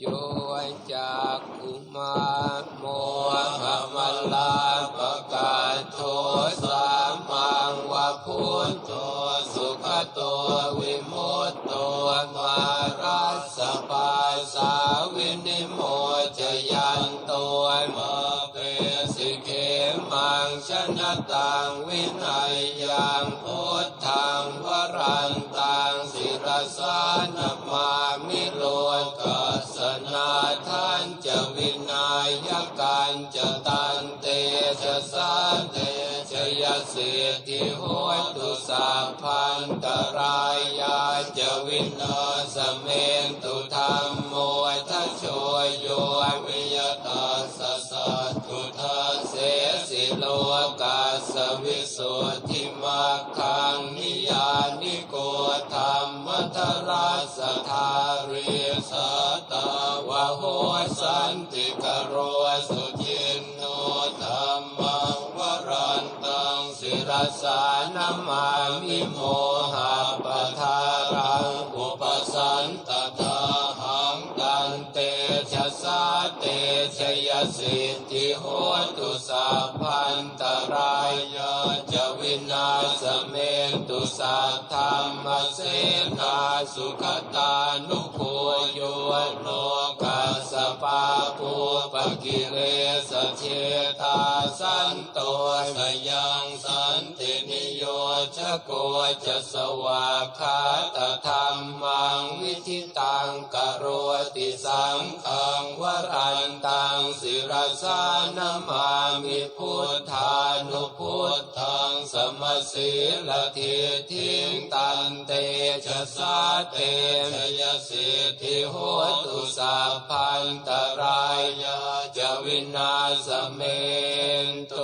โยจักขุมาโมหะมัลลาปะกาโทสามังวะพุทโธสุขโตวิมุตโตมารัสปาสาวินิโมจยันโตมาเปสิเขมังชนะตังวินัยยังพุทธังวรันตังศิรสานมามิโลกา จะตันเตจะสาเตจะยสิทธิโหตุสัพพันตรายาจะวินาสเมนตุธรรมโมทัชโชโยวิยตาสสะทุทาเสสิโลกาสวิสุทธิมักขังนิยานิโกธรรมทราสธาริสัตตาวะโหสันติกโรสุ งศิรสานามามิโมหะปะทารังอุปสันตถาหังตันเตชะสาเตชยสิทธิโหตุสัพพันตรายาจะวินาสเมตุสัทธรรมเสนาสุขตานุโคโยโลกัสสปาปูปกิเลสเชตาสันโตสยังสั ชโกจะสวากขาตธรรมังวิธิตังกโรติสังฆังวรันตังศิรสานามามิพุทธานุพุทธังสมสีลทิทิงตันเตชะสาเตชยสิทธิโหตุสัพพันตรายาจวินาสเมนตุ